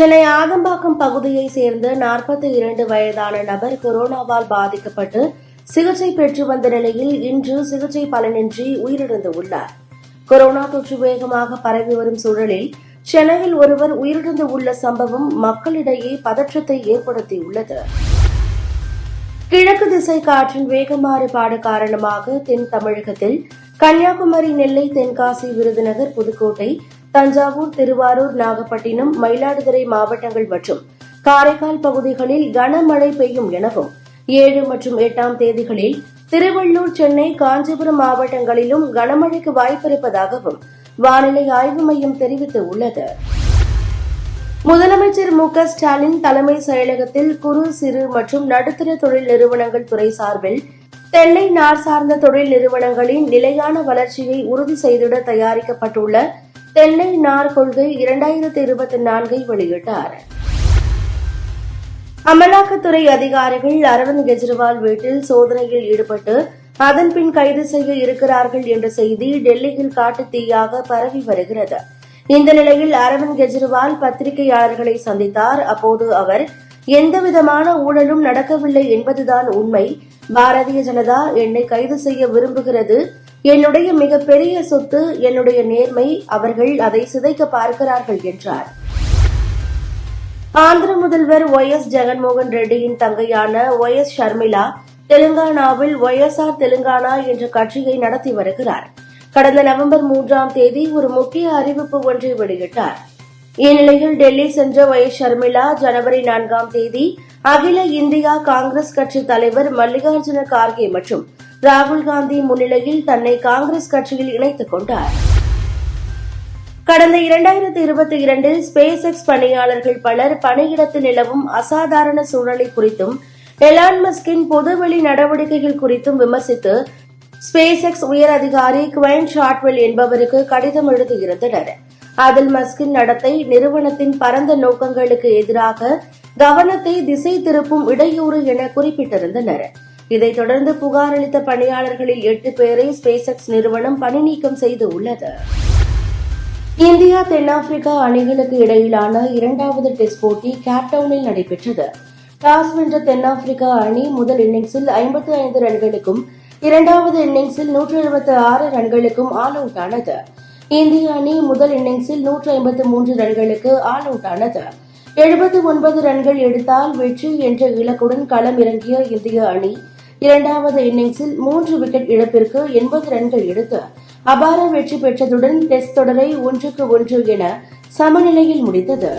சென்னை ஆதம்பாக்கம் பகுதியை சேர்ந்த நாற்பத்தி இரண்டு வயதான நபர் கொரோனாவால் பாதிக்கப்பட்டு சிகிச்சை பெற்று வந்த நிலையில் இன்று சிகிச்சை பலனின்றி உயிரிழந்துள்ளார் கொரோனா தொற்று வேகமாக பரவி வரும் சூழலில் சென்னையில் ஒருவர் உயிரிழந்து உள்ள சம்பவம் மக்களிடையே பதற்றத்தை ஏற்படுத்தியுள்ளது. கிழக்கு திசை காற்றின் வேக மாறுபாடு காரணமாக தென் தமிழகத்தில் கன்னியாகுமரி நெல்லை தென்காசி விருதுநகர் புதுக்கோட்டை தஞ்சாவூர் திருவாரூர் நாகப்பட்டினம் மயிலாடுதுறை மாவட்டங்கள் மற்றும் காரைக்கால் பகுதிகளில் கனமழை பெய்யும் எனவும் ஏழு மற்றும் எட்டாம் தேதிகளில் திருவள்ளூர் சென்னை காஞ்சிபுரம் மாவட்டங்களிலும் கனமழைக்கு வாய்ப்பிருப்பதாகவும் வானிலை ஆய்வு மையம் தெரிவித்துள்ளது. முதலமைச்சர் மு க ஸ்டாலின் தலைமை செயலகத்தில் குறு சிறு மற்றும் நடுத்தர தொழில் நிறுவனங்கள் துறை சார்பில் தென்னை நார் சார்ந்த தொழில் நிறுவனங்களின் நிலையான வளர்ச்சியை உறுதி செய்திட தயாரிக்கப்பட்டுள்ள தென்னை நார் கொள்கை இரண்டாயிரத்தி இருபத்தி நான்கை வெளியிட்டார். அமலாக்கத்துறை அதிகாரிகள் அரவிந்த் கெஜ்ரிவால் வீட்டில் சோதனையில் ஈடுபட்டு அதன்பின் கைது செய்ய இருக்கிறார்கள் என்ற செய்தி டெல்லியில் காட்டு தீயாக பரவி வருகிறது. இந்த நிலையில் அரவிந்த் கெஜ்ரிவால் பத்திரிகையாளர்களை சந்தித்தார். அப்போது அவர் எந்தவிதமான ஊழலும் நடக்கவில்லை என்பதுதான் உண்மை. பாரதிய ஜனதா என்னை கைது செய்ய விரும்புகிறது. என்னுடைய மிகப்பெரிய சொத்து என்னுடைய நேர்மை அவர்கள் அதை சிதைக்க பார்க்கிறார்கள் என்றார். ஆந்திர முதல்வர் ஒய் எஸ். ஜெகன்மோகன் ரெட்டியின் தங்கையான ஒய் எஸ். ஷர்மிளா தெலுங்கானாவில் ஒய்எஸ்ஆர் தெலுங்கானா என்ற கட்சியை நடத்தி வருகிறார். கடந்த நவம்பர் மூன்றாம் தேதி ஒரு முக்கிய அறிவிப்பு ஒன்றை வெளியிட்டார். இந்நிலையில் டெல்லி சென்ற ஒய் எஸ். ஷர்மிளா ஜனவரி நான்காம் தேதி அகில இந்தியா காங்கிரஸ் கட்சி தலைவர் மல்லிகார்ஜுன கார்கே மற்றும் ராகுல் காந்தி முன்னிலையில் தன்னை காங்கிரஸ் கட்சியில் இணைத்துக் கொண்டார். கடந்த இரண்டாயிரத்தி இருபத்தி இரண்டில் ஸ்பேஸ் எக்ஸ் பணியாளர்கள் பலர் பணியிடத்தில் நிலவும் அசாதாரண சூழலை குறித்தும் எலான் மஸ்கின் பொதுவெளி நடவடிக்கைகள் குறித்தும் விமர்சித்து ஸ்பேஸ் எக்ஸ் உயர் அதிகாரி குவைன் ஷாட்வெல் என்பவருக்கு கடிதம் எழுதியிருந்தனர். அதில் மஸ்கின் நடத்தை நிறுவனத்தின் பரந்த நோக்கங்களுக்கு எதிராக கவனத்தை திசை திருப்பும் இடையூறு என குறிப்பிட்டிருந்தனர். இதைத் தொடர்ந்து புகார் அளித்த பணியாளர்களில் எட்டு பேரை ஸ்பேஸ் எக்ஸ் நிறுவனம் பணி நீக்கம் செய்துள்ளது இந்தியா தென்னாப்பிரிக்கா அணிகளுக்கு இடையிலான இரண்டாவது டெஸ்ட் போட்டி கேப்டவுனில் நடைபெற்றது. டாஸ் வென்ற தென்னாப்பிரிக்கா அணி முதல் இன்னிங்ஸில் ஐம்பத்தி ஐந்து ரன்களுக்கும் இரண்டாவது இன்னிங்ஸில் நூற்று எழுபத்தி ஆறு ரன்களுக்கும் ஆல் அவுட் ஆனது. இந்திய அணி முதல் இன்னிங்ஸில் நூற்று ஐம்பத்தி மூன்று ரன்களுக்கு ஆல் அவுட் ஆனது. எழுபத்தி ஒன்பது ரன்கள் எடுத்தால் வெற்றி என்ற இலக்குடன் களம் இறங்கிய இந்திய அணி இரண்டாவது இன்னிங்ஸில் மூன்று விக்கெட் இழப்பிற்கு எண்பது ரன்கள் எடுத்து அபார வெற்றி பெற்றதுடன் டெஸ்ட் தொடரை ஒன்றுக்கு ஒன்று என சமநிலையில் முடித்தது.